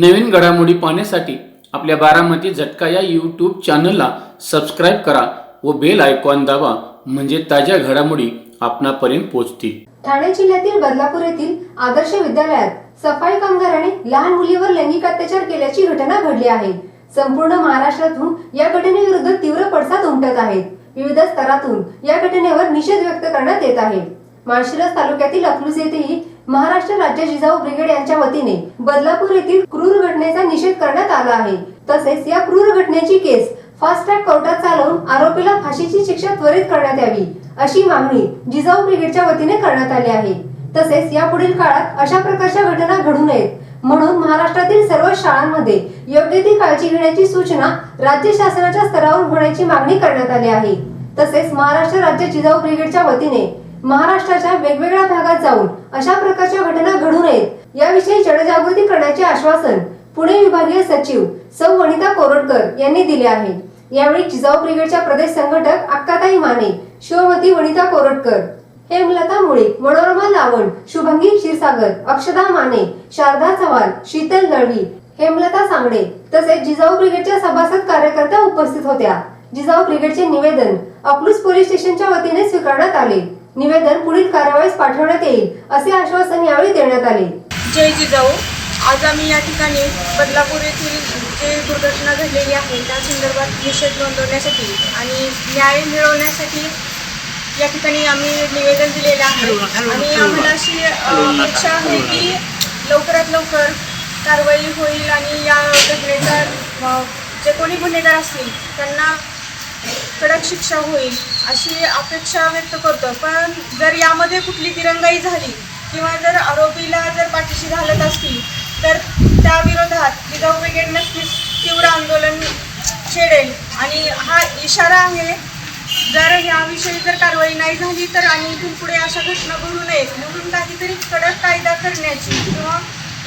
नवीन घडामोडी पाहण्यासाठी आपल्या बारामती झटका या यूट्यूब चॅनलला सबस्क्राईब करा व बेल आयकॉन दाबा म्हणजे ताज्या घडामोडी आपणापर्यंत पोहोचतील. ठाणे जिल्ह्यातील बदलापूर येथील आदर्श विद्यालयात सफाई कामगाराने लहान मुलीवर लैंगिक अत्याचार केल्याची घटना घडली आहे. संपूर्ण महाराष्ट्रातून या घटनेविरुद्ध तीव्र पडसाद उमटत आहेत. विविध स्तरातून या घटनेवर निषेध व्यक्त करण्यात येत आहे. माळशिरस तालुक्यातील अकलूज येथेही महाराष्ट्र राज्य जिजाऊ ब्रिगेड यांच्या वतीने बदलापूर येथील क्रूर घटनेचा निषेध करण्यात आला आहे. तसेच या क्रूर घटनेची केस फास्ट ट्रॅक कोर्टात चालवून आरोपीला फाशीची शिक्षा त्वरित करण्यात यावी अशी मागणी जिजाऊ ब्रिगेडच्या वतीने करण्यात आली आहे. तसेच यापुढील काळात अशा प्रकारच्या घटना घडू नयेत म्हणून महाराष्ट्रातील सर्व शाळांमध्ये योग्य ती काळजी घेण्याची सूचना राज्य शासनाच्या स्तरावर होण्याची मागणी करण्यात आली आहे. तसेच महाराष्ट्र राज्य जिजाऊ ब्रिगेडच्या वतीने महाराष्ट्राच्या वेगवेगळ्या भागात जाऊन अशा प्रकारच्या घटना घडू नयेत. याविषयी जनजागृती करण्याचे आश्वासन पुणे विभागीय सचिव सौ वनिता कोरडकर यांनी दिले आहे. यावेळी जिजाऊ ब्रिगेडच्या प्रदेश संघटक अक्काताई माने शिवमती वनिता कोरडकर हेमलता मुळे मनोरमा लावण शुभंगी क्षीरसागर अक्षदा माने शारदा चव्हाण शीतल दळवी हेमलता सांगडे तसेच जिजाऊ ब्रिगेडच्या सभासद कार्यकर्त्या उपस्थित होत्या. जिजाऊ ब्रिगेडचे निवेदन अकलूज पोलीस स्टेशनच्या वतीने स्वीकारण्यात आले. निवेदन पुढील कार्यवाहीस पाठवण्यात येईल असे आश्वासन यावेळी देण्यात आले. जय जिजाऊ. आज आम्ही या ठिकाणी बदलापूर येथील जे दुर्घटना घडलेली आहे त्या संदर्भात निषेध नोंदवण्यासाठी आणि न्याय मिळवण्यासाठी या ठिकाणी आम्ही निवेदन दिलेलं आहे. आणि आम्हाला अशी अपेक्षा आहे की लवकरात लवकर कारवाई होईल आणि या घटनेचा जे कोणी गुन्हेगार असतील त्यांना कडक शिक्षा होईल अशी अपेक्षा व्यक्त करतो. पण जर यामध्ये कुठली दिरंगाई झाली किंवा जर आरोपीला जर पाठीशी घालत असतील तर त्या विरोधात जिजाऊ ब्रिगेड नक्कीच तीव्र आंदोलन छेडेल. आणि हा इशारा आहे जर याविषयी जर कारवाई नाही झाली तर आणि इथून पुढे अशा घटना घडू नयेत म्हणून काहीतरी कडक कायदा करण्याची किंवा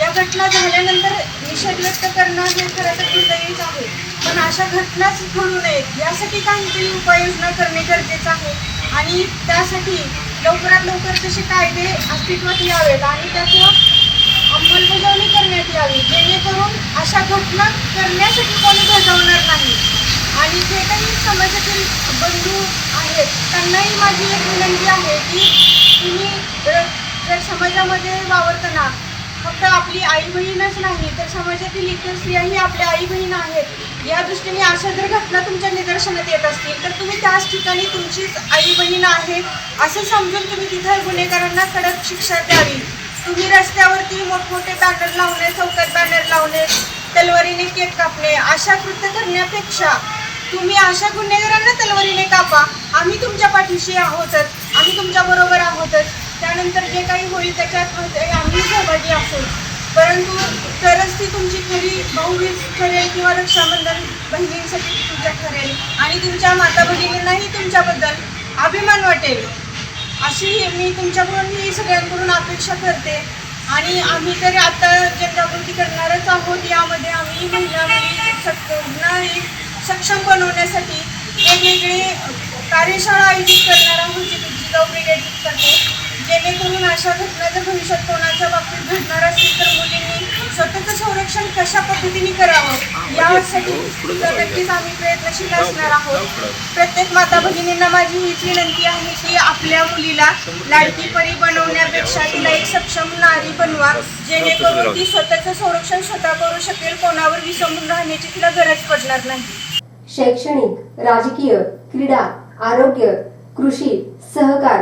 या घटना झाल्यानंतर निषेध व्यक्त करणं हे खरं तर दुर्दैवीच आहे. पण अशा घटनाच घडू नयेत. यासाठी काहीतरी उपाययोजना करणे गरजेचं आहे. आणि त्यासाठी लवकरात लवकर तसे कायदे अस्तित्वात यावेत आणि त्याचं अंमलबजावणी करण्यात यावी. जेणेकरून अशा घटना करण्यासाठी कोणी बजावणार नाही. आणि जे काही समाजातील बंधू आहेत त्यांनाही माझी एक विनंती आहे की तुम्ही जर समाजामध्ये वावरताना फक्त आपली आई बहीणच नाही तर समाजातील इतर स्त्रियाही आपल्या आई बहीण आहेत. या दृष्टीने अशा जर घटना तुमच्या निदर्शनात येत असतील तर तुम्ही त्याच ठिकाणी तुमचीच आई बहीण आहे असं समजून तुम्ही तिथं गुन्हेगारांना कडक शिक्षा द्यावी. तुम्ही रस्त्यावरती मोठमोठे बॅनर लावणे चौकात बॅनर लावणे तलवारीने केक कापणे अशा कृत्य करण्यापेक्षा तुम्ही अशा गुन्हेगारांना तलवारीने कापा. आम्ही तुमच्या पाठीशी आहोतच आम्ही तुमच्या बरोबर आहोतच. त्यानंतर जे काही होईल त्याच्यात म्हणजे आम्ही सहभागी असू परंतु तरच ती तुमची खरी भाऊबीज ठरेल किंवा रक्षाबंधन बहिणींसाठी ती तुमच्या ठरेल आणि तुमच्या माता भगिनींनाही तुमच्याबद्दल अभिमान वाटेल. अशी मी तुमच्याकडून ही सगळ्यांकडून अपेक्षा करते. आणि आम्ही तर आता जनजागृती करणारच आहोत यामध्ये आम्ही महिलांनी मुली सक्षम सक्षम बनवण्यासाठी वेगवेगळे कार्यशाळा आयोजित करणार आहोत जी जिजाऊ ब्रिगेड करते. जेणेकरून अशा घटना जर भविष्यात कोणाच्या बाबतीत घडणार असतील तर मुलींनी स्वतःचं संरक्षण कशा पद्धतीने करावं? यासाठी तर नक्कीच आम्ही प्रयत्नशील असणार आहोत. प्रत्येक माता भगिनींना माझी हीच विनंती आहे की आपल्या मुलीला लाडकी परी बनवण्यापेक्षा तिला एक सक्षम नारी बनवा जेणेकरून ती स्वतःचं संरक्षण स्वतः करू शकेल कोणावर विसंबून राहण्याची तिला गरज पडणार नाही. शैक्षणिक राजकीय क्रीडा आरोग्य कृषी सहकार